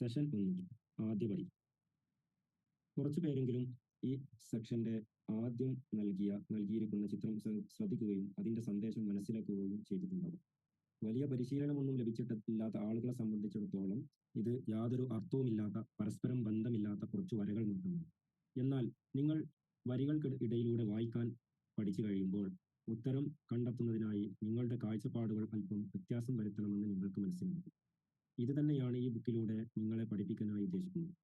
Session ഒന്ന് ആദ്യ പടി കുറച്ചു പേരെങ്കിലും ഈ സെക്ഷന്റെ ആദ്യം നൽകിയ നൽകിയിരിക്കുന്ന ചിത്രം ശ്ര- ശ്രദ്ധിക്കുകയും അതിന്റെ സന്ദേശം മനസ്സിലാക്കുകയും ചെയ്തിട്ടുണ്ടാകും വലിയ പരിശീലനമൊന്നും ലഭിച്ചിട്ടില്ലാത്ത ആളുകളെ സംബന്ധിച്ചിടത്തോളം ഇത് യാതൊരു അർത്ഥവുമില്ലാത്ത പരസ്പരം ബന്ധമില്ലാത്ത കുറച്ച് വരകൾ മാത്രമാണ്. എന്നാൽ നിങ്ങൾ വരികൾക്ക് ഇടയിലൂടെ വായിക്കാൻ പഠിച്ചു കഴിയുമ്പോൾ ഉത്തരം കണ്ടെത്തുന്നതിനായി നിങ്ങളുടെ കാഴ്ചപ്പാടുകൾ അല്പം വ്യത്യാസം വരുത്തണമെന്ന് നിങ്ങൾക്ക് മനസ്സിലാകും. ഇത് തന്നെയാണ് ഈ ബുക്കിലൂടെ നിങ്ങളെ പഠിപ്പിക്കാനായി ഉദ്ദേശിക്കുന്നത്.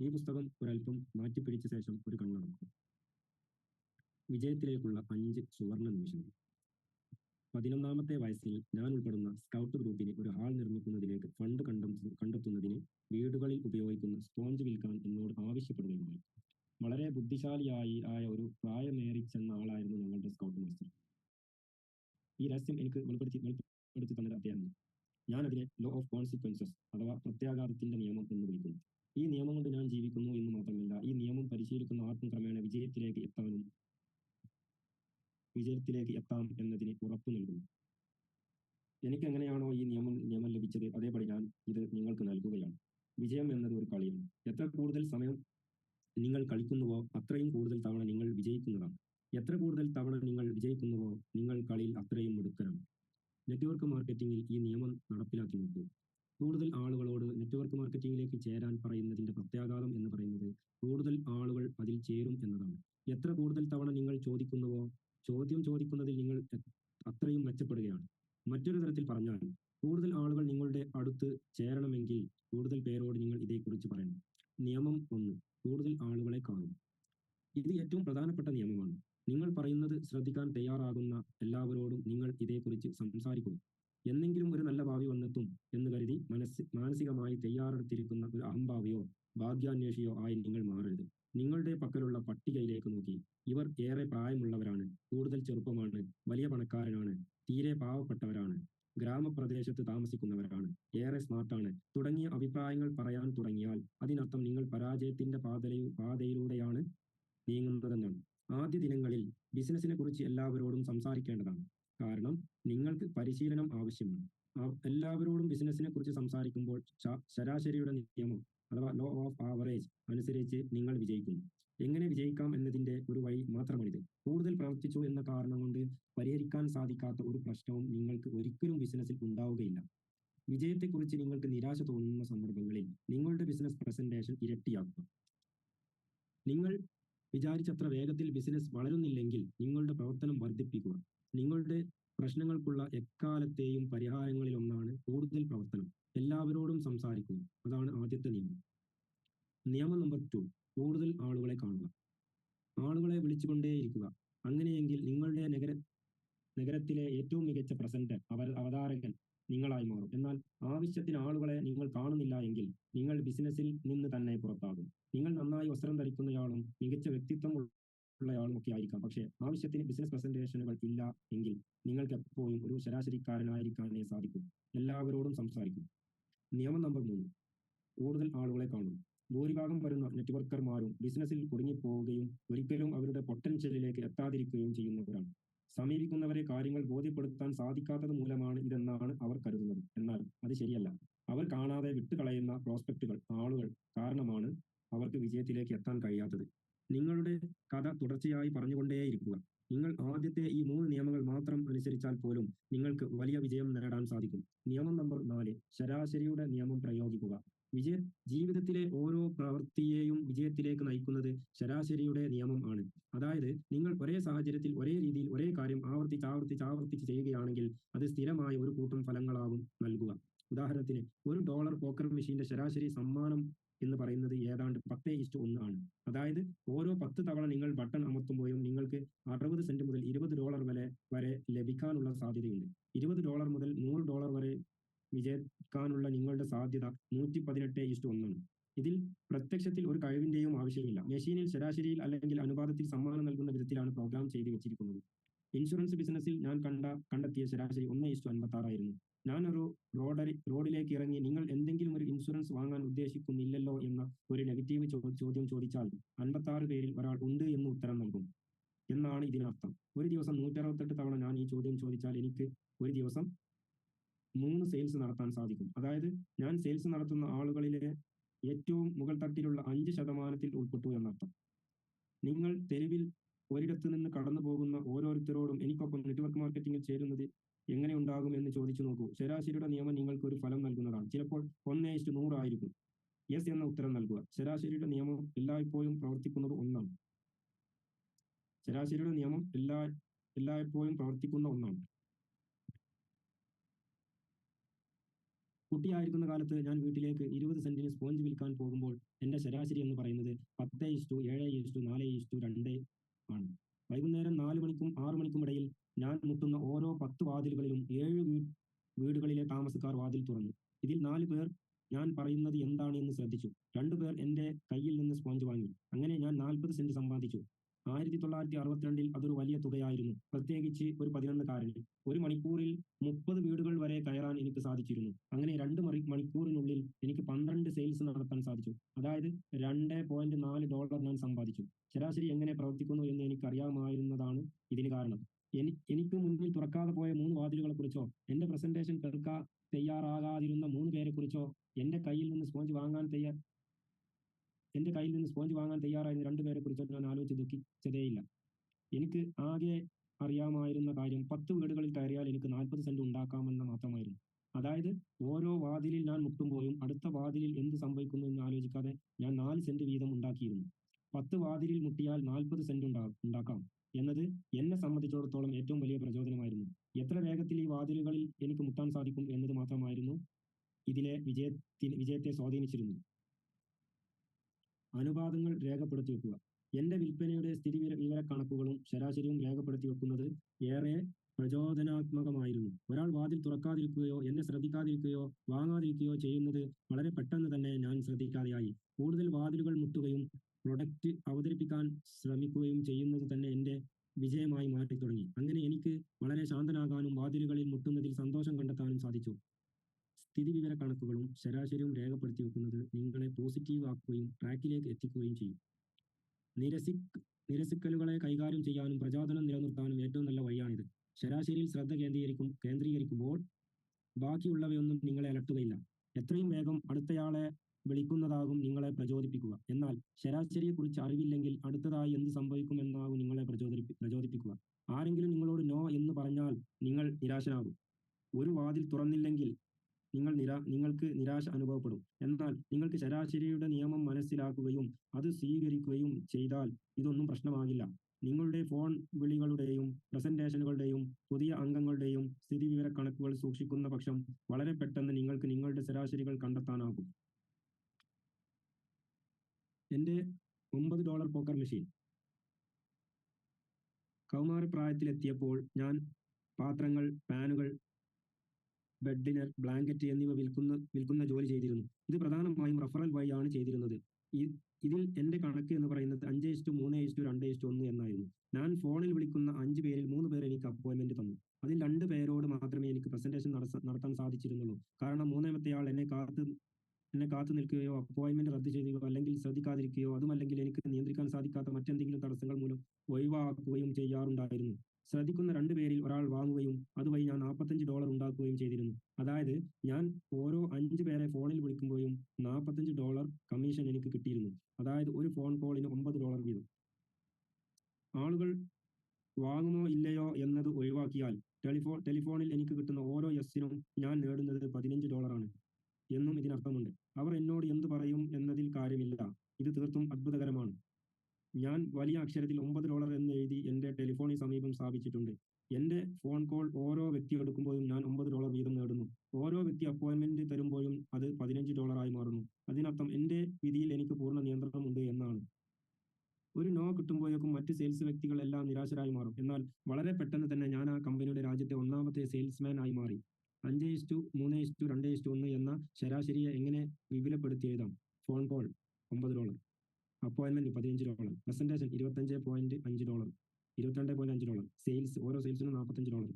ഈ പുസ്തകം ഒരല്പം മാറ്റിപ്പിടിച്ച ശേഷം ഒരു കണ്ണടക്കുക വിജയത്തിലേക്കുള്ള അഞ്ച് സുവർണ നിമിഷങ്ങൾ. പതിനൊന്നാമത്തെ വയസ്സിൽ ഞാൻ ഉൾപ്പെടുന്ന സ്കൗട്ട് ഗ്രൂപ്പിന് ഒരു ഹാൾ നിർമ്മിക്കുന്നതിലേക്ക് ഫണ്ട് കണ്ടെത്തു കണ്ടെത്തുന്നതിന് വീടുകളിൽ ഉപയോഗിക്കുന്ന സ്പോഞ്ച് വിൽക്കാൻ എന്നോട് ആവശ്യപ്പെടുകയുണ്ടായി. വളരെ ബുദ്ധിശാലിയായി ആയ ഒരു പ്രായമേറി ചെന്ന ആളായിരുന്നു ഞങ്ങളുടെ സ്കൗട്ട് മാസ്റ്റർ. ഈ രഹസ്യം എനിക്ക് വെളിപ്പെടുത്തി വെളിപ്പെടുത്തി തന്നത് അദ്ദേഹമാണ് ഞാൻ അതിനെ ലോ ഓഫ് കോൺസിക്വൻസസ് അഥവാ പ്രത്യാഘാതത്തിന്റെ നിയമം എന്ന് വിളിക്കുന്നു. ഈ നിയമം കൊണ്ട് ഞാൻ ജീവിക്കുന്നു എന്ന് മാത്രമല്ല ഈ നിയമം പരിശീലിക്കുന്ന ആർക്കും ക്രമേണ വിജയത്തിലേക്ക് എത്താനും വിജയത്തിലേക്ക് എത്താം എന്നതിന് ഉറപ്പ് നൽകുന്നു. എനിക്ക് എങ്ങനെയാണോ ഈ നിയമം നിയമം ലഭിച്ചത്? അതേപടി ഞാൻ ഇത് നിങ്ങൾക്ക് നൽകുകയാണ്. വിജയം എന്നത് ഒരു കളിയാണ്. എത്ര കൂടുതൽ സമയം നിങ്ങൾ കളിക്കുന്നുവോ അത്രയും കൂടുതൽ തവണ നിങ്ങൾ വിജയിക്കുന്നതാണ്. എത്ര കൂടുതൽ തവണ നിങ്ങൾ വിജയിക്കുന്നുവോ നിങ്ങൾ കളിയിൽ അത്രയും മിടുക്കരാണ്. നെറ്റ്വർക്ക് മാർക്കറ്റിംഗിൽ ഈ നിയമം നടപ്പിലാക്കി നോക്കൂ കൂടുതൽ ആളുകളോട് നെറ്റ്വർക്ക് മാർക്കറ്റിംഗിലേക്ക് ചേരാൻ പറയുന്നതിന്റെ പ്രത്യാഘാതം എന്ന് പറയുന്നത് കൂടുതൽ ആളുകൾ അതിൽ ചേരും എന്നതാണ്. എത്ര കൂടുതൽ തവണ നിങ്ങൾ ചോദിക്കുന്നുവോ ചോദ്യം ചോദിക്കുന്നതിൽ നിങ്ങൾ അത്രയും മെച്ചപ്പെടുകയാണ്. മറ്റൊരു തരത്തിൽ പറഞ്ഞാൽ കൂടുതൽ ആളുകൾ നിങ്ങളുടെ അടുത്ത് ചേരണമെങ്കിൽ കൂടുതൽ പേരോട് നിങ്ങൾ ഇതേക്കുറിച്ച് പറയണം. നിയമം ഒന്ന് കൂടുതൽ ആളുകളെ കാണും ഇത് ഏറ്റവും പ്രധാനപ്പെട്ട നിയമമാണ്. നിങ്ങൾ പറയുന്നത് ശ്രദ്ധിക്കാൻ തയ്യാറാകുന്ന എല്ലാവരോടും നിങ്ങൾ ഇതേക്കുറിച്ച് സംസാരിക്കും എന്നെങ്കിലും ഒരു നല്ല ഭാവി വന്നെത്തും എന്ന് കരുതി മനസ് മാനസികമായി തയ്യാറെടുത്തിരിക്കുന്ന ഒരു അഹംഭാവിയോ ഭാഗ്യാന്വേഷിയോ ആയി നിങ്ങൾ മാറരുത്. നിങ്ങളുടെ പക്കലുള്ള പട്ടികയിലേക്ക് നോക്കി. ഇവർ ഏറെ പ്രായമുള്ളവരാണ് കൂടുതൽ ചെറുപ്പമാണ് വലിയ പണക്കാരനാണ് തീരെ പാവപ്പെട്ടവരാണ് ഗ്രാമപ്രദേശത്ത് താമസിക്കുന്നവരാണ് ഏറെ സ്മാർട്ടാണ്. തുടങ്ങിയ അഭിപ്രായങ്ങൾ പറയാൻ തുടങ്ങിയാൽ അതിനർത്ഥം നിങ്ങൾ പരാജയത്തിന്റെ പാതയിലൂടെയാണ് നീങ്ങുന്നതെന്നാണ്. ആദ്യ ദിനങ്ങളിൽ ബിസിനസിനെ കുറിച്ച് എല്ലാവരോടും സംസാരിക്കേണ്ടതാണ്. കാരണം നിങ്ങൾക്ക് പരിശീലനം ആവശ്യമാണ്. എല്ലാവരോടും ബിസിനസിനെ കുറിച്ച് സംസാരിക്കുമ്പോൾ ശരാശരിയുടെ നിയമം അഥവാ ലോ ഓഫ് ആവറേജ് അനുസരിച്ച് നിങ്ങൾ വിജയിക്കുന്നു. എങ്ങനെ വിജയിക്കാം എന്നതിന്റെ ഒരു വഴി മാത്രമാണിത്. കൂടുതൽ പ്രവർത്തിച്ചു എന്ന കാരണം കൊണ്ട് പരിഹരിക്കാൻ സാധിക്കാത്ത ഒരു പ്രശ്നവും നിങ്ങൾക്ക് ഒരിക്കലും ബിസിനസ്സിൽ ഉണ്ടാവുകയില്ല. വിജയത്തെക്കുറിച്ച് നിങ്ങൾക്ക് നിരാശ തോന്നുന്ന സന്ദർഭങ്ങളിൽ നിങ്ങളുടെ ബിസിനസ് പ്രസന്റേഷൻ ഇരട്ടിയാക്കുക. നിങ്ങൾ വിചാരിച്ചത്ര വേഗത്തിൽ ബിസിനസ് വളരുന്നില്ലെങ്കിൽ നിങ്ങളുടെ പ്രവർത്തനം വർദ്ധിപ്പിക്കുക. നിങ്ങളുടെ പ്രശ്നങ്ങൾക്കുള്ള എക്കാലത്തെയും പരിഹാരങ്ങളിൽ ഒന്നാണ് കൂടുതൽ പ്രവർത്തനം. എല്ലാവരോടും സംസാരിക്കുക. അതാണ് ആദ്യത്തെ നിയമം. നിയമം നമ്പർ ടു കൂടുതൽ ആളുകളെ കാണുക. ആളുകളെ വിളിച്ചുകൊണ്ടേയിരിക്കുക. അങ്ങനെയെങ്കിൽ നിങ്ങളുടെ നഗര നഗരത്തിലെ ഏറ്റവും മികച്ച പ്രസന്റർ അവർ അവതാരകൻ നിങ്ങളായി മാറും. എന്നാൽ ആവശ്യത്തിന് ആളുകളെ നിങ്ങൾ കാണുന്നില്ല എങ്കിൽ നിങ്ങൾ ബിസിനസ്സിൽ നിന്ന് തന്നെ പുറത്താകും. നിങ്ങൾ നന്നായി വസ്ത്രം ധരിക്കുന്നയാളും മികച്ച വ്യക്തിത്വം ഉള്ളയാളും ഒക്കെ ആയിരിക്കാം. പക്ഷേ ആവശ്യത്തിന് ബിസിനസ് പ്രസന്റേഷനുകൾ ഇല്ല എങ്കിൽ നിങ്ങൾക്ക് എപ്പോഴും ഒരു ശരാശരിക്കാരനായിരിക്കാനേ സാധിക്കും. എല്ലാവരോടും സംസാരിക്കും. നിയമം നമ്പർ മൂന്ന്. കൂടുതൽ ആളുകളെ കാണും. ഭൂരിഭാഗം വരുന്ന നെറ്റ്വർക്കർമാരും ബിസിനസ്സിൽ കുടുങ്ങിപ്പോവുകയും ഒരിക്കലും അവരുടെ പൊട്ടൻഷ്യലിലേക്ക് എത്താതിരിക്കുകയും ചെയ്യുന്നവരാണ്. സമീപിക്കുന്നവരെ കാര്യങ്ങൾ ബോധ്യപ്പെടുത്താൻ സാധിക്കാത്തത് മൂലമാണ് ഇതെന്നാണ് അവർ കരുതുന്നത്. എന്നാൽ അത് ശരിയല്ല. അവർ കാണാതെ വിട്ടുകളയുന്ന പ്രോസ്പെക്റ്റുകൾ ആളുകൾ കാരണമാണ് അവർക്ക് വിജയത്തിലേക്ക് എത്താൻ കഴിയാത്തത്. നിങ്ങളുടെ കഥ തുടർച്ചയായി പറഞ്ഞുകൊണ്ടേയിരിക്കുക. നിങ്ങൾ ആദ്യത്തെ ഈ മൂന്ന് നിയമങ്ങൾ മാത്രം അനുസരിച്ചാൽ പോലും നിങ്ങൾക്ക് വലിയ വിജയം നേടാൻ സാധിക്കും. നിയമം നമ്പർ നാല് ശരാശരിയുടെ നിയമം പ്രയോഗിക്കുക. വിജയ ജീവിതത്തിലെ ഓരോ പ്രവൃത്തിയെയും വിജയത്തിലേക്ക് നയിക്കുന്നത് ശരാശരിയുടെ നിയമം ആണ്. അതായത് നിങ്ങൾ ഒരേ സാഹചര്യത്തിൽ ഒരേ രീതിയിൽ ഒരേ കാര്യം ആവർത്തിച്ച് ആവർത്തിച്ച് ആവർത്തിച്ച് ചെയ്യുകയാണെങ്കിൽ അത് സ്ഥിരമായ ഒരു കൂട്ടം ഫലങ്ങളാകും നൽകുക. ഉദാഹരണത്തിന് ഒരു ഡോളർ പോക്കർ മെഷീന്റെ ശരാശരി സമ്മാനം എന്ന് പറയുന്നത് ഏതാണ്ട് പത്തേ ഇസ്റ്റു ഒന്ന് ആണ് അതായത് ഓരോ പത്ത് തവണ നിങ്ങൾ ബട്ടൺ അമർത്തുമ്പോഴും നിങ്ങൾക്ക് അറുപത് സെന്റ് മുതൽ ഇരുപത് ഡോളർ വരെ വരെ ലഭിക്കാനുള്ള സാധ്യതയുണ്ട്. ഇരുപത് ഡോളർ മുതൽ നൂറ് ഡോളർ വരെ വിജയിക്കാനുള്ള നിങ്ങളുടെ സാധ്യത നൂറ്റി പതിനെട്ട് ഇഷ്ടം ഒന്നാണ്. ഇതിൽ പ്രത്യക്ഷത്തിൽ ഒരു കഴിവിന്റെയും ആവശ്യമില്ല. മെഷീനിൽ ശരാശരിയിൽ അല്ലെങ്കിൽ അനുപാതത്തിൽ സമ്മാനം നൽകുന്ന വിധത്തിലാണ് പ്രോഗ്രാം ചെയ്തു വെച്ചിരിക്കുന്നത്. ഇൻഷുറൻസ് ബിസിനസ്സിൽ ഞാൻ കണ്ട കണ്ടെത്തിയ ശരാശരി ഒന്ന് ഇഷ്ടം അൻപത്തി ആറായിരുന്നു ഞാൻ ഒരു റോഡരി റോഡിലേക്ക് ഇറങ്ങി നിങ്ങൾ എന്തെങ്കിലും ഒരു ഇൻഷുറൻസ് വാങ്ങാൻ ഉദ്ദേശിക്കുന്നില്ലല്ലോ എന്ന ഒരു നെഗറ്റീവ് ചോദ്യം ചോദിച്ചാൽ അൻപത്തി പേരിൽ ഒരാൾ ഉണ്ട് എന്ന് ഉത്തരം നൽകും. എന്നാണ് ഇതിനർത്ഥം. ഒരു ദിവസം നൂറ്ററുപത്തെട്ട് തവണ ഞാൻ ഈ ചോദ്യം ചോദിച്ചാൽ എനിക്ക് ഒരു ദിവസം മൂന്ന് സെയിൽസ് നടത്താൻ സാധിക്കും. അതായത് ഞാൻ സെയിൽസ് നടത്തുന്ന ആളുകളിലെ ഏറ്റവും മുകൾ തട്ടിലുള്ള അഞ്ച് ശതമാനത്തിൽ ഉൾപ്പെട്ടു എന്നർത്ഥം. നിങ്ങൾ തെരുവിൽ ഒരിടത്ത് നിന്ന് കടന്നു പോകുന്ന ഓരോരുത്തരോടും എനിക്കൊപ്പം നെറ്റ്വർക്ക് മാർക്കറ്റിംഗിൽ ചേരുന്നത് എങ്ങനെ ഉണ്ടാകും എന്ന് ചോദിച്ചു നോക്കൂ. ശരാശരിയുടെ നിയമം നിങ്ങൾക്ക് ഒരു ഫലം നൽകുന്നതാണ്. ചിലപ്പോൾ ഒന്ന് ഇഷ്ടു നൂറായിരിക്കും യെസ് എന്ന ഉത്തരം നൽകുക. ശരാശരിയുടെ നിയമം എല്ലായ്പ്പോഴും പ്രവർത്തിക്കുന്നത് ഒന്നാണ്. ശരാശരിയുടെ നിയമം എല്ലാ എല്ലായ്പ്പോഴും പ്രവർത്തിക്കുന്ന ഒന്നാണ്. കുട്ടിയായിരിക്കുന്ന കാലത്ത് ഞാൻ വീട്ടിലേക്ക് ഇരുപത് സെന്റിന് സ്പോഞ്ച് വിൽക്കാൻ പോകുമ്പോൾ എന്റെ ശരാശരി എന്ന് പറയുന്നത് പത്ത് ഇഷ്ടു ഏഴ് ഇഷ്ടു നാല് ഇഷ്ടു രണ്ട് ആണ്. വൈകുന്നേരം നാല് മണിക്കും ആറു മണിക്കും ഇടയിൽ ഞാൻ മുട്ടുന്ന ഓരോ പത്ത് വാതിലുകളിലും ഏഴ് വീടുകളിലെ താമസക്കാർ വാതിൽ തുറന്നു. ഇതിൽ നാല് പേർ ഞാൻ പറയുന്നത് എന്താണ് എന്ന് ശ്രദ്ധിച്ചു. രണ്ടുപേർ എന്റെ കയ്യിൽ നിന്ന് സ്പോഞ്ച് വാങ്ങി. അങ്ങനെ ഞാൻ നാൽപ്പത് സെന്റ് സമ്പാദിച്ചു. ആയിരത്തി തൊള്ളായിരത്തി അറുപത്തിരണ്ടിൽ അതൊരു വലിയ തുകയായിരുന്നു. പ്രത്യേകിച്ച് ഒരു പതിനൊന്നുകാരന്. ഒരു മണിക്കൂറിൽ മുപ്പത് വീടുകൾ വരെ കയറാൻ എനിക്ക് സാധിച്ചിരുന്നു. അങ്ങനെ രണ്ട് മണി മണിക്കൂറിനുള്ളിൽ എനിക്ക് പന്ത്രണ്ട് സെയിൽസ് നടത്താൻ സാധിച്ചു. അതായത് രണ്ട് പോയിന്റ് നാല് ഡോളർ ഞാൻ സമ്പാദിച്ചു. ശരാശരി എങ്ങനെ പ്രവർത്തിക്കുന്നു എന്ന് എനിക്ക് അറിയാമായിരുന്നതാണ് ഇതിന് കാരണം. എനിക്ക് മുന്നിൽ തുറക്കാതെ പോയ മൂന്ന് വാതിലുകളെ കുറിച്ചോ എന്റെ പ്രസന്റേഷൻ കേൾക്കാൻ തയ്യാറാകാതിരുന്ന മൂന്ന് പേരെ കുറിച്ചോ എന്റെ കയ്യിൽ നിന്ന് സ്പോഞ്ച് വാങ്ങാൻ തയ്യാർ എന്റെ കയ്യിൽ നിന്ന് സ്പോഞ്ച് വാങ്ങാൻ തയ്യാറായിരുന്ന രണ്ടുപേരെ കുറിച്ചോ ഞാൻ ആലോചിച്ച് ദുഃഖിച്ചതേയില്ല. എനിക്ക് ആകെ അറിയാമായിരുന്ന കാര്യം പത്ത് വീടുകളിൽ കയറിയാൽ എനിക്ക് നാൽപ്പത് സെന്റ് ഉണ്ടാക്കാമെന്ന് മാത്രമായിരുന്നു. അതായത് ഓരോ വാതിലിൽ ഞാൻ മുട്ടുമ്പോഴും അടുത്ത വാതിലിൽ എന്ത് സംഭവിക്കുന്നു എന്ന് ആലോചിക്കാതെ ഞാൻ നാല് സെന്റ് വീതം ഉണ്ടാക്കിയിരുന്നു. പത്ത് വാതിലിൽ മുട്ടിയാൽ നാൽപ്പത് സെന്റ് ഉണ്ടാ ഉണ്ടാക്കാം. എന്നത് എന്നെ സംബന്ധിച്ചിടത്തോളം ഏറ്റവും വലിയ പ്രചോദനമായിരുന്നു. എത്ര വേഗത്തിൽ ഈ വാതിലുകളിൽ എനിക്ക് മുട്ടാൻ സാധിക്കും എന്നത് മാത്രമായിരുന്നു ഇതിലെ വിജയത്തിന് വിജയത്തെ സ്വാധീനിച്ചിരുന്നത്. അനുപാതങ്ങൾ രേഖപ്പെടുത്തി വെക്കുക. എന്റെ വിൽപ്പനയുടെ സ്ഥിതി വിവര കണക്കുകളും ശരാശരിയും രേഖപ്പെടുത്തി വെക്കുന്നത് ഏറെ പ്രചോദനാത്മകമായിരുന്നു. ഒരാൾ വാതിൽ തുറക്കാതിരിക്കുകയോ എന്നെ ശ്രദ്ധിക്കാതിരിക്കുകയോ വാങ്ങാതിരിക്കുകയോ ചെയ്യുന്നത് വളരെ പെട്ടെന്ന് തന്നെ ഞാൻ ശ്രദ്ധിക്കാതെയായി. കൂടുതൽ വാതിലുകൾ മുട്ടുകയും പ്രൊഡക്റ്റ് അവതരിപ്പിക്കാൻ ശ്രമിക്കുകയും ചെയ്യുന്നത് തന്നെ എന്റെ വിജയമായി മാറ്റി തുടങ്ങി അങ്ങനെ എനിക്ക് വളരെ ശാന്തനാകാനും വാതിലുകളിൽ മുട്ടുന്നതിൽ സന്തോഷം കണ്ടെത്താനും സാധിച്ചു. സ്ഥിതിവിവര കണക്കുകളും ശരാശരിയും രേഖപ്പെടുത്തി വെക്കുന്നത് നിങ്ങളെ പോസിറ്റീവ് ആക്കുകയും ട്രാക്കിലേക്ക് എത്തിക്കുകയും ചെയ്യും. നിരസി നിരസിക്കലുകളെ കൈകാര്യം ചെയ്യാനും പ്രചോദനം നിലനിർത്താനും ഏറ്റവും നല്ല വഴിയാണിത്. ശരാശരിയിൽ ശ്രദ്ധ കേന്ദ്രീകരിക്കും കേന്ദ്രീകരിക്കുമ്പോൾ ബാക്കിയുള്ളവയൊന്നും നിങ്ങളെ അലട്ടുകയില്ല. എത്രയും വേഗം അടുത്തയാളെ വിളിക്കുന്നതാകും നിങ്ങളെ പ്രചോദിപ്പിക്കുക. എന്നാൽ ശരാശരിയെക്കുറിച്ച് അറിവില്ലെങ്കിൽ അടുത്തതായി എന്ത് സംഭവിക്കുമെന്നാകും നിങ്ങളെ പ്രചോദിപ്പി പ്രചോദിപ്പിക്കുക. ആരെങ്കിലും നിങ്ങളോട് നോ എന്ന് പറഞ്ഞാൽ നിങ്ങൾ നിരാശനാകും. ഒരു വാതിൽ തുറന്നില്ലെങ്കിൽ നിങ്ങൾ നിരാ നിങ്ങൾക്ക് നിരാശ അനുഭവപ്പെടും. എന്നാൽ നിങ്ങൾക്ക് ശരാശരിയുടെ നിയമം മനസ്സിലാക്കുകയും അത് സ്വീകരിക്കുകയും ചെയ്താൽ ഇതൊന്നും പ്രശ്നമാകില്ല. നിങ്ങളുടെ ഫോൺ വിളികളുടെയും പ്രസന്റേഷനുകളുടെയും പുതിയ അംഗങ്ങളുടെയും സ്ഥിതിവിവര കണക്കുകൾ സൂക്ഷിക്കുന്ന പക്ഷം വളരെ പെട്ടെന്ന് നിങ്ങൾക്ക് നിങ്ങളുടെ ശരാശരികൾ കണ്ടെത്താനാകും. എന്റെ ഒമ്പത് ഡോളർ പോക്കർ മെഷീൻ കൗമാര കൗമാരപ്രായത്തിലെത്തിയപ്പോൾ ഞാൻ പാത്രങ്ങൾ പാനുകൾ ബെഡിനർ ബ്ലാങ്കറ്റ് എന്നിവ വിൽക്കുന്ന വിൽക്കുന്ന ജോലി ചെയ്തിരുന്നു. ഇത് പ്രധാനമായും റഫറൽ വഴി ആണ് ചെയ്തിരുന്നത്. ഇതിൽ എന്റെ കണക്ക് എന്ന് പറയുന്നത് അഞ്ച് ഇഷ്ടു മൂന്ന് ഇഷ്ടു രണ്ട് ഇഷ്ടു ഒന്ന് എന്നായിരുന്നു. ഞാൻ ഫോണിൽ വിളിക്കുന്ന അഞ്ച് പേരിൽ മൂന്ന് പേർ എനിക്ക് അപ്പോയിന്റ്മെന്റ് തന്നു. അതിൽ രണ്ട് പേരോട് മാത്രമേ എനിക്ക് പ്രസന്റേഷൻ നടത്താൻ സാധിച്ചിരുന്നുള്ളൂ. കാരണം മൂന്നാമത്തെ ആൾ എന്നെ കാത്ത് എന്നെ കാത്തു നിൽക്കുകയോ അപ്പോയിന്റ്മെന്റ് റദ്ദ് ചെയ്യുകയോ അല്ലെങ്കിൽ ശ്രദ്ധിക്കാതിരിക്കുകയോ അതുമല്ലെങ്കിൽ എനിക്ക് നിയന്ത്രിക്കാൻ സാധിക്കാത്ത മറ്റെന്തെങ്കിലും തടസ്സങ്ങൾ മൂലം ഒഴിവാക്കുകയും ചെയ്യാറുണ്ടായിരുന്നു. ശ്രദ്ധിക്കുന്ന രണ്ടു പേരിൽ ഒരാൾ വാങ്ങുകയും അതുവഴി ഞാൻ നാൽപ്പത്തഞ്ച് ഡോളർ ഉണ്ടാക്കുകയും ചെയ്തിരുന്നു. അതായത് ഞാൻ ഓരോ അഞ്ച് പേരെ ഫോണിൽ വിളിക്കുമ്പോഴും നാൽപ്പത്തഞ്ച് ഡോളർ കമ്മീഷൻ എനിക്ക് കിട്ടിയിരുന്നു. അതായത് ഒരു ഫോൺ കോളിന് ഒമ്പത് ഡോളർ വീതം. ആളുകൾ വാങ്ങുമോ ഇല്ലയോ എന്നത് ഒഴിവാക്കിയാൽ ടെലിഫോൺ ടെലിഫോണിൽ എനിക്ക് കിട്ടുന്ന ഓരോ എസ്സിനും ഞാൻ നേടുന്നത് പതിനഞ്ച് ഡോളറാണ്. എന്നും ഇതിനർത്ഥമുണ്ട്. അവർ എന്നോട് എന്ത് പറയും എന്നതിൽ കാര്യമില്ല. ഇത് തീർത്തും അത്ഭുതകരമാണ്. ഞാൻ വലിയ അക്ഷരത്തിൽ ഒമ്പത് ഡോളർ എന്ന് എഴുതി എന്റെ ടെലിഫോണിൽ സമീപം സ്ഥാപിച്ചിട്ടുണ്ട്. എന്റെ ഫോൺ കോൾ ഓരോ വ്യക്തി എടുക്കുമ്പോഴും ഞാൻ ഒമ്പത് ഡോളർ വീതം നേടുന്നു. ഓരോ വ്യക്തി അപ്പോയിന്റ്മെന്റ് തരുമ്പോഴും അത് പതിനഞ്ച് ഡോളറായി മാറുന്നു. അതിനർത്ഥം എന്റെ വിധിയിൽ എനിക്ക് പൂർണ നിയന്ത്രണമുണ്ട് എന്നാണ്. ഒരു നോ കിട്ടുമ്പോഴേക്കും മറ്റ് സെയിൽസ് വ്യക്തികൾ എല്ലാം നിരാശരായി മാറും. എന്നാൽ വളരെ പെട്ടെന്ന് തന്നെ ഞാൻ ആ കമ്പനിയുടെ രാജ്യത്തെ ഒന്നാമത്തെ സെയിൽസ്മാൻ ആയി മാറി. അഞ്ച് ഇസ്റ്റു മൂന്ന് ഇസ്റ്റു രണ്ട് ഇസ്റ്റു ഒന്ന് എന്ന ശരാശരിയെ എങ്ങനെ വിപുലപ്പെടുത്തി എഴുതാം ഫോൺ കോൾ ഒമ്പത് ഡോളർ. അപ്പോയിന്റ്മെന്റ് പതിനഞ്ച് ഡോളർ. പ്രസന്റേഷൻ ഇരുപത്തഞ്ച് പോയിന്റ് അഞ്ച് ഡോളർ. ഇരുപത്തിരണ്ട് പോയിന്റ് അഞ്ച് ഡോളർ. സെയിൽസ് ഓരോ സെയിൽസിനും നാൽപ്പത്തഞ്ച് ഡോളർ.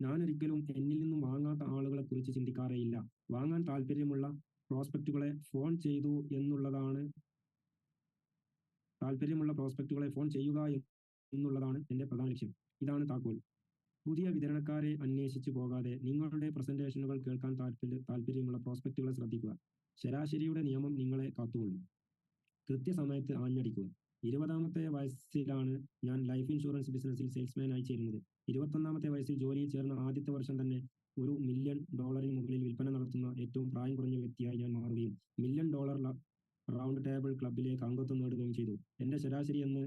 ഞാൻ ഒരിക്കലും എന്നിൽ നിന്നും വാങ്ങാത്ത ആളുകളെ കുറിച്ച് ചിന്തിക്കാറേയില്ല. വാങ്ങാൻ താല്പര്യമുള്ള പ്രോസ്പെക്റ്റുകളെ ഫോൺ ചെയ്തു എന്നുള്ളതാണ് താല്പര്യമുള്ള പ്രോസ്പെക്റ്റുകളെ ഫോൺ ചെയ്യുക എന്നുള്ളതാണ് എന്റെ പ്രധാന ലക്ഷ്യം. ഇതാണ് താക്കോൽ. പുതിയ വിതരണക്കാരെ അന്വേഷിച്ചു പോകാതെ നിങ്ങളുടെ പ്രസന്റേഷനുകൾ കേൾക്കാൻ താല്പര്യ താല്പര്യമുള്ള പ്രോസ്പെക്റ്റുകളെ ശ്രദ്ധിക്കുക. ശരാശരിയുടെ നിയമം നിങ്ങളെ കാത്തുകൊള്ളും. കൃത്യസമയത്ത് ആഞ്ഞടിക്കുക. ഇരുപതാമത്തെ വയസ്സിലാണ് ഞാൻ ലൈഫ് ഇൻഷുറൻസ് ബിസിനസ്സിൽ സെയിൽസ്മാനായി ചേരുന്നത്. ഇരുപത്തൊന്നാമത്തെ വയസ്സിൽ ജോലിയിൽ ചേർന്ന ആദ്യത്തെ വർഷം തന്നെ ഒരു മില്യൺ ഡോളറിന് മുകളിൽ വിൽപ്പന നടത്തുന്ന ഏറ്റവും പ്രായം കുറഞ്ഞ വ്യക്തിയായി ഞാൻ മാറുകയും മില്യൺ ഡോളർ റൗണ്ട് ടേബിൾ ക്ലബിലേക്ക് അംഗത്വം നേടുകയും ചെയ്തു. എന്റെ ശരാശരി എന്ന്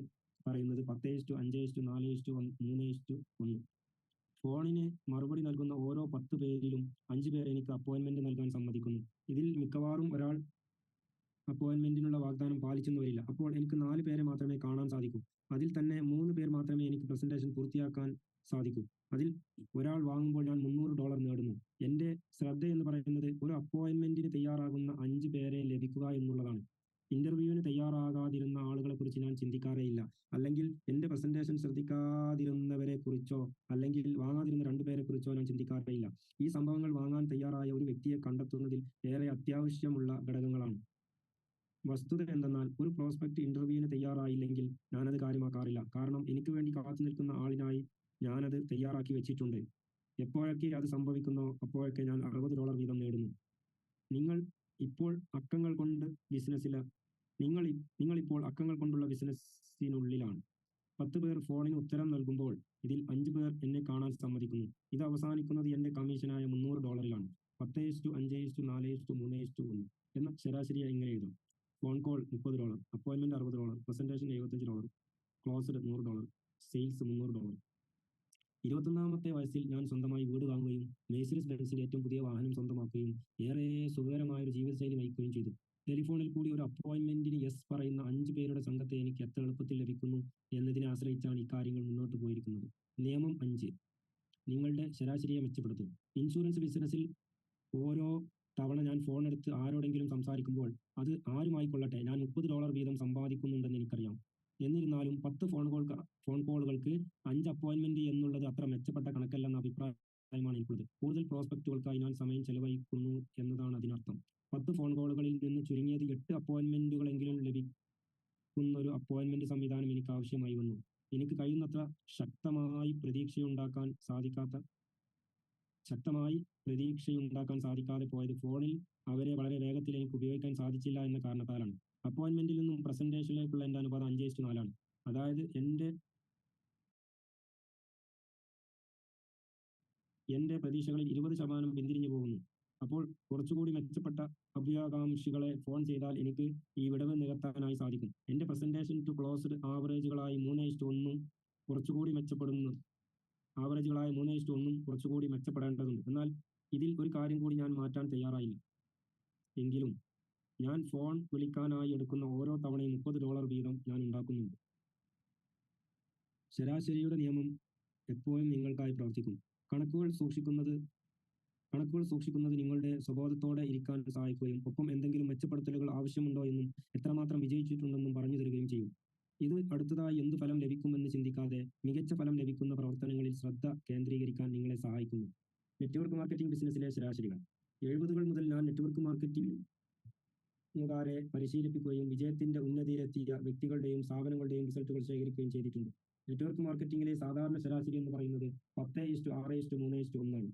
പറയുന്നത് പത്ത് ഇഷ്ടു അഞ്ച് ഇഷ്ടു നാല് ഇഷ്ടു മൂന്ന് ഇഷ്ടു ഒന്ന്. ഫോണിന് മറുപടി നൽകുന്ന ഓരോ പത്ത് പേരിലും അഞ്ചു പേർ എനിക്ക് അപ്പോയിന്റ്മെന്റ് നൽകാൻ സമ്മതിക്കുന്നു. ഇതിൽ മിക്കവാറും ഒരാൾ അപ്പോയിന്റ്മെന്റിനുള്ള വാഗ്ദാനം പാലിച്ചെന്ന് വരില്ല അപ്പോൾ എനിക്ക് നാല് പേരെ മാത്രമേ കാണാൻ സാധിക്കൂ. അതിൽ തന്നെ മൂന്ന് പേർ മാത്രമേ എനിക്ക് പ്രസന്റേഷൻ പൂർത്തിയാക്കാൻ സാധിക്കൂ. അതിൽ ഒരാൾ വാങ്ങുമ്പോൾ ഞാൻ മുന്നൂറ് ഡോളർ നേടുന്നു. എന്റെ ശ്രദ്ധ എന്ന് പറയുന്നത് ഒരു അപ്പോയിന്റ്മെന്റിന് തയ്യാറാകുന്ന അഞ്ച് പേരെ ലഭിക്കുക എന്നുള്ളതാണ്. ഇന്റർവ്യൂവിന് തയ്യാറാകാതിരുന്ന ആളുകളെ കുറിച്ച് ഞാൻ ചിന്തിക്കാറേയില്ല. അല്ലെങ്കിൽ എന്റെ പ്രസന്റേഷൻ ശ്രദ്ധിക്കാതിരുന്നവരെ കുറിച്ചോ അല്ലെങ്കിൽ വാങ്ങാതിരുന്ന രണ്ടുപേരെ കുറിച്ചോ ഞാൻ ചിന്തിക്കാറേയില്ല. ഈ സംഭവങ്ങൾ വാങ്ങാൻ തയ്യാറായ ഒരു വ്യക്തിയെ കണ്ടെത്തുന്നതിൽ ഏറെ അത്യാവശ്യമുള്ള ഘടകങ്ങളാണ്. വസ്തുത എന്തെന്നാൽ ഒരു പ്രോസ്പെക്ട് ഇന്റർവ്യൂവിന് തയ്യാറായില്ലെങ്കിൽ ഞാനത് കാര്യമാക്കാറില്ല. കാരണം എനിക്ക് വേണ്ടി കാത്തു നിൽക്കുന്ന ആളിനായി ഞാനത് തയ്യാറാക്കി വെച്ചിട്ടുണ്ട്. എപ്പോഴൊക്കെ അത് സംഭവിക്കുന്നോ അപ്പോഴൊക്കെ ഞാൻ അറുപത് ഡോളർ വീതം നേടുന്നു. നിങ്ങൾ ഇപ്പോൾ അക്കങ്ങൾ കൊണ്ട് ബിസിനസ്സില നിങ്ങൾ നിങ്ങളിപ്പോൾ അക്കങ്ങൾ കൊണ്ടുള്ള ബിസിനസ്സിനുള്ളിലാണ്. പത്ത് പേർ ഫോണിന് ഉത്തരം നൽകുമ്പോൾ ഇതിൽ അഞ്ച് പേർ എന്നെ കാണാൻ സമ്മതിക്കുന്നു. ഇത് അവസാനിക്കുന്നത് എന്റെ കമ്മീഷനായ മുന്നൂറ് ഡോളറിലാണ്. പത്ത് ഇസ്റ്റു അഞ്ച് ഇസ്റ്റു നാല് ഇസ്റ്റു മൂന്ന് ഇസ്റ്റു ഒന്ന് എന്ന ശരാശരി ഇങ്ങനെ എഴുതാം. ഫോൺ കോൾ മുപ്പത് ഡോളർ അപ്പോയിന്റ്മെന്റ് അറുപത് ഡോളർ പ്രസന്റേഷൻ എഴുപത്തഞ്ച് ഡോളർ ക്ലോസ്ഡ് നൂറ് ഡോളർ സെയിൽസ് മുന്നൂറ് ഡോളർ. ഇരുപത്തൊന്നാമത്തെ വയസ്സിൽ ഞാൻ സ്വന്തമായി വീട് വാങ്ങുകയും മേഴ്സിഡസ് ബെൻസിന്റെ ഏറ്റവും പുതിയ വാഹനം സ്വന്തമാക്കുകയും ഏറെ സുഖകരമായ ഒരു ജീവിതശൈലി നയിക്കുകയും ചെയ്തു. ടെലിഫോണിൽ കൂടി ഒരു അപ്പോയിന്റ്മെന്റിന് യെസ് പറയുന്ന അഞ്ച് പേരുടെ സംഘത്തെ എനിക്ക് എത്ര എളുപ്പത്തിൽ ലഭിക്കുന്നു എന്നതിനെ ആശ്രയിച്ചാണ് ഇക്കാര്യങ്ങൾ മുന്നോട്ട് പോയിരിക്കുന്നത്. നിയമം അഞ്ച്. നിങ്ങളുടെ ശരാശരിയെ മെച്ചപ്പെടുത്തും. ഇൻഷുറൻസ് ബിസിനസ്സിൽ ഓരോ തവണ ഞാൻ ഫോൺ എടുത്ത് ആരോടെങ്കിലും സംസാരിക്കുമ്പോൾ അത് ആരുമായി കൊള്ളട്ടെ ഞാൻ മുപ്പത് ഡോളർ വീതം സമ്പാദിക്കുന്നുണ്ടെന്ന് എനിക്കറിയാം. എന്നിരുന്നാലും പത്ത് ഫോൺ കോൾ ഫോൺ കോളുകൾക്ക് അഞ്ച് അപ്പോയിന്റ്മെന്റ് എന്നുള്ളത് അത്ര മെച്ചപ്പെട്ട കണക്കല്ലെന്ന അഭിപ്രായമാണ് എനിക്കുള്ളത്. കൂടുതൽ പ്രോസ്പെക്റ്റുകൾക്കായി ഞാൻ സമയം ചെലവഴിക്കുന്നു എന്നതാണ് അതിനർത്ഥം. പത്ത് ഫോൺ കോളുകളിൽ നിന്ന് ചുരുങ്ങിയത് എട്ട് അപ്പോയിന്റ്മെന്റുകളെങ്കിലും ലഭിക്കുന്ന ഒരു അപ്പോയിന്റ്മെന്റ് സംവിധാനം എനിക്ക് ആവശ്യമായി വന്നു. എനിക്ക് കഴിയുന്നത്ര ശക്തമായി പ്രതീക്ഷയുണ്ടാക്കാൻ സാധിക്കാത്ത ശക്തമായി പ്രതീക്ഷയുണ്ടാക്കാൻ സാധിക്കാതെ പോയത് ഫോണിൽ അവരെ വളരെ വേഗത്തിൽ എനിക്ക് ഉപയോഗിക്കാൻ സാധിച്ചില്ല എന്ന കാരണത്താലാണ്. അപ്പോയിന്റ്മെന്റിൽ നിന്നും പ്രസന്റേഷനിലേക്കുള്ള എന്റെ അനുപാതം അഞ്ച് ഇസ്റ്റു നാലാണ് അതായത് എന്റെ എന്റെ പ്രതീക്ഷകളിൽ ഇരുപത് ശതമാനം പിന്തിരിഞ്ഞു പോകുന്നു. അപ്പോൾ കുറച്ചുകൂടി മെച്ചപ്പെട്ട അഭ്യാകാംക്ഷികളെ ഫോൺ ചെയ്താൽ എനിക്ക് ഈ വിടവ് നികത്താനായി സാധിക്കും. എന്റെ പ്രസന്റേഷൻ ടു ക്ലോസ്ഡ് ആവറേജുകളായി മൂന്ന് ഇഷ്ടു ഒന്നും കുറച്ചുകൂടി മെച്ചപ്പെടുന്നു. ആവറേജുകളായ മൂന്ന് ഇഷ്ടു ഒന്നും കുറച്ചുകൂടി മെച്ചപ്പെടേണ്ടതുണ്ട്. എന്നാൽ ഇതിൽ ഒരു കാര്യം കൂടി ഞാൻ മാറ്റാൻ തയ്യാറായില്ല. എങ്കിലും ഞാൻ ഫോൺ വിളിക്കാനായി എടുക്കുന്ന ഓരോ തവണയും മുപ്പത് ഡോളർ വീതം ഞാൻ ഉണ്ടാക്കുന്നുണ്ട്. ശരാശരിയുടെ നിയമം എപ്പോഴും നിങ്ങൾക്കായി പ്രവർത്തിക്കും. കണക്കുകൾ സൂക്ഷിക്കുന്നത് കണക്കുകൾ സൂക്ഷിക്കുന്നത് നിങ്ങളുടെ സ്വബോധത്തോടെ ഇരിക്കാൻ സഹായിക്കുകയും ഒപ്പം എന്തെങ്കിലും മെച്ചപ്പെടുത്തലുകൾ ആവശ്യമുണ്ടോ എന്നും എത്രമാത്രം വിജയിച്ചിട്ടുണ്ടെന്നും പറഞ്ഞു തരികയും ചെയ്യും. ഇത് അടുത്തതായി എന്ത് ഫലം ലഭിക്കുമെന്ന് ചിന്തിക്കാതെ മികച്ച ഫലം ലഭിക്കുന്ന പ്രവർത്തനങ്ങളിൽ ശ്രദ്ധ കേന്ദ്രീകരിക്കാൻ നിങ്ങളെ സഹായിക്കുന്നു. Network marketing ബിസിനസ്സിലെ ശരാശരികൾ. എഴുപതുകൾ മുതൽ ഞാൻ നെറ്റ്വർക്ക് മാർക്കറ്റിംഗുകാരെ പരിശീലിപ്പിക്കുകയും വിജയത്തിന്റെ ഉന്നതിയിലെത്തിയ വ്യക്തികളുടെയും സ്ഥാപനങ്ങളുടെയും റിസൾട്ടുകൾ ശേഖരിക്കുകയും ചെയ്തിട്ടുണ്ട്. നെറ്റ്വർക്ക് മാർക്കറ്റിംഗിലെ സാധാരണ ശരാശരി എന്ന് പറയുന്നത് പത്ത് ഇഷ്ടു ആറ് ഇഷ്ടു മൂന്ന് ഇഷ്ടു ഒന്നാണ്.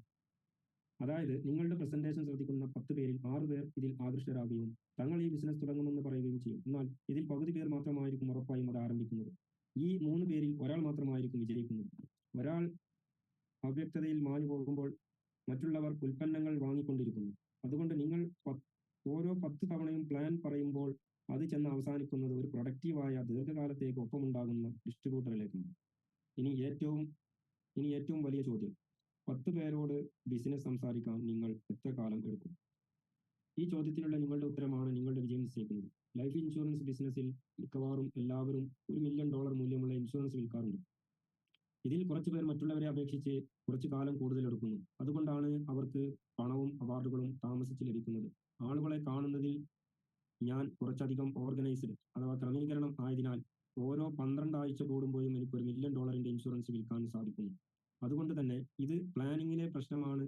അതായത് നിങ്ങളുടെ പ്രസന്റേഷൻ ശ്രദ്ധിക്കുന്ന പത്ത് പേരിൽ ആറ് പേർ ഇതിൽ ആകൃഷ്ടരാകുകയും തങ്ങൾ ഈ ബിസിനസ് തുടങ്ങുമെന്ന് പറയുകയും ചെയ്യും. എന്നാൽ ഇതിൽ പകുതി പേർ മാത്രമായിരിക്കും ഉറപ്പായും അത് ആരംഭിക്കുന്നത്. ഈ മൂന്ന് പേരിൽ ഒരാൾ മാത്രമായിരിക്കും വിജയിക്കുന്നത്. ഒരാൾ അവ്യക്തതയിൽ മാഞ്ഞു പോകുമ്പോൾ മറ്റുള്ളവർ ഉൽപ്പന്നങ്ങൾ വാങ്ങിക്കൊണ്ടിരിക്കുന്നു. അതുകൊണ്ട് നിങ്ങൾ ഓരോ പത്ത് തവണയും പ്ലാൻ പറയുമ്പോൾ അത് ചെന്ന് അവസാനിക്കുന്നത് ഒരു പ്രൊഡക്റ്റീവായ ദീർഘകാലത്തേക്ക് ഒപ്പമുണ്ടാകുന്ന ഡിസ്ട്രിബ്യൂട്ടറിലേക്കാണ് ഇനി ഏറ്റവും ഇനി ഏറ്റവും വലിയ ചോദ്യം. പത്ത് പേരോട് ബിസിനസ് സംസാരിക്കാൻ നിങ്ങൾ എത്ര കാലം എടുക്കും? ഈ ചോദ്യത്തിനുള്ള നിങ്ങളുടെ ഉത്തരമാണ് നിങ്ങളുടെ വിജയം നിശ്ചയിക്കുന്നത്. ലൈഫ് ഇൻഷുറൻസ് ബിസിനസ്സിൽ മിക്കവാറും എല്ലാവരും ഒരു മില്യൺ ഡോളർ മൂല്യമുള്ള ഇൻഷുറൻസ് വിൽക്കാറുണ്ട്. ഇതിൽ കുറച്ചു പേർ മറ്റുള്ളവരെ അപേക്ഷിച്ച് കുറച്ചു കാലം കൂടുതൽ എടുക്കുന്നു. അതുകൊണ്ടാണ് അവർക്ക് പണവും അവാർഡുകളും താമസിച്ച് ലഭിക്കുന്നത്. ആളുകളെ കാണുന്നതിൽ ഞാൻ കുറച്ചധികം ഓർഗനൈസ്ഡ് അഥവാ ക്രമീകരണം ആയതിനാൽ ഓരോ പന്ത്രണ്ട് ആഴ്ച കൂടുമ്പോഴും എനിക്ക് ഒരു മില്യൺ ഡോളറിന്റെ ഇൻഷുറൻസ് വിൽക്കാൻ സാധിക്കുന്നു. അതുകൊണ്ട് തന്നെ ഇത് പ്ലാനിങ്ങിലെ പ്രശ്നമാണ്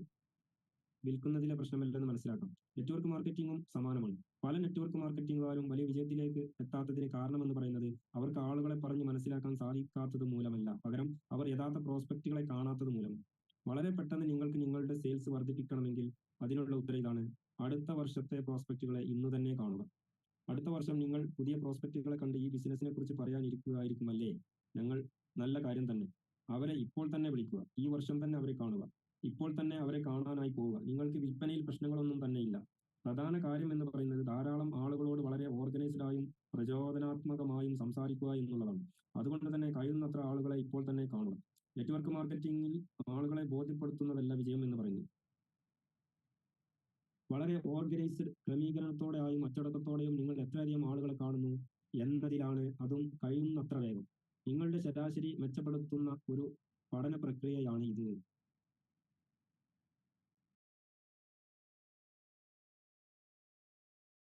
വിൽക്കുന്നതിലെ പ്രശ്നമല്ലെന്ന് മനസ്സിലാക്കാം. നെറ്റ്വർക്ക് മാർക്കറ്റിംഗും സമാനമാണ്. പല നെറ്റ്വർക്ക് മാർക്കറ്റിംഗുകാരും വലിയ വിജയത്തിലേക്ക് എത്താത്തതിന് കാരണമെന്ന് പറയുന്നത് അവർക്ക് ആളുകളെ പറഞ്ഞ് മനസ്സിലാക്കാൻ സാധിക്കാത്തത് മൂലമല്ല. പകരം അവർ യഥാർത്ഥ പ്രോസ്പെക്റ്റുകളെ കാണാത്തത് മൂലം. വളരെ പെട്ടെന്ന് നിങ്ങൾക്ക് നിങ്ങളുടെ സെയിൽസ് വർദ്ധിപ്പിക്കണമെങ്കിൽ അതിനുള്ള ഉത്തരം ഇതാണ്. അടുത്ത വർഷത്തെ പ്രോസ്പെക്റ്റുകളെ ഇന്ന് തന്നെ കാണുക. അടുത്ത വർഷം നിങ്ങൾ പുതിയ പ്രോസ്പെക്റ്റുകളെ കണ്ട് ഈ ബിസിനസിനെ കുറിച്ച് പറയാനിരിക്കുകയായിരിക്കും അല്ലേ ഞങ്ങൾ നല്ല കാര്യം തന്നെ. അവരെ ഇപ്പോൾ തന്നെ വിളിക്കുക. ഈ വർഷം തന്നെ അവരെ കാണുക. ഇപ്പോൾ തന്നെ അവരെ കാണാനായി പോവുക. നിങ്ങൾക്ക് വിൽപ്പനയിൽ പ്രശ്നങ്ങളൊന്നും തന്നെ ഇല്ല. പ്രധാന കാര്യം എന്ന് പറയുന്നത് ധാരാളം ആളുകളോട് വളരെ ഓർഗനൈസ്ഡ് ആയും പ്രചോദനാത്മകമായും സംസാരിക്കുക എന്നുള്ളതാണ്. അതുകൊണ്ട് തന്നെ കഴിയുന്നത്ര ആളുകളെ ഇപ്പോൾ തന്നെ കാണുക. നെറ്റ്വർക്ക് മാർക്കറ്റിംഗിൽ ആളുകളെ ബോധ്യപ്പെടുത്തുന്നതല്ല വിജയം എന്ന് പറയുന്നത്. വളരെ ഓർഗനൈസ്ഡ് ക്രമീകരണത്തോടെയും അച്ചടക്കത്തോടെയും നിങ്ങൾ എത്രയധികം ആളുകളെ കാണുന്നു എന്നതിലാണ് അതും കഴിയുന്നത്ര വേഗം. നിങ്ങളുടെ ശരാശരി മെച്ചപ്പെടുത്തുന്ന ഒരു പഠന പ്രക്രിയയാണ് ഇത്.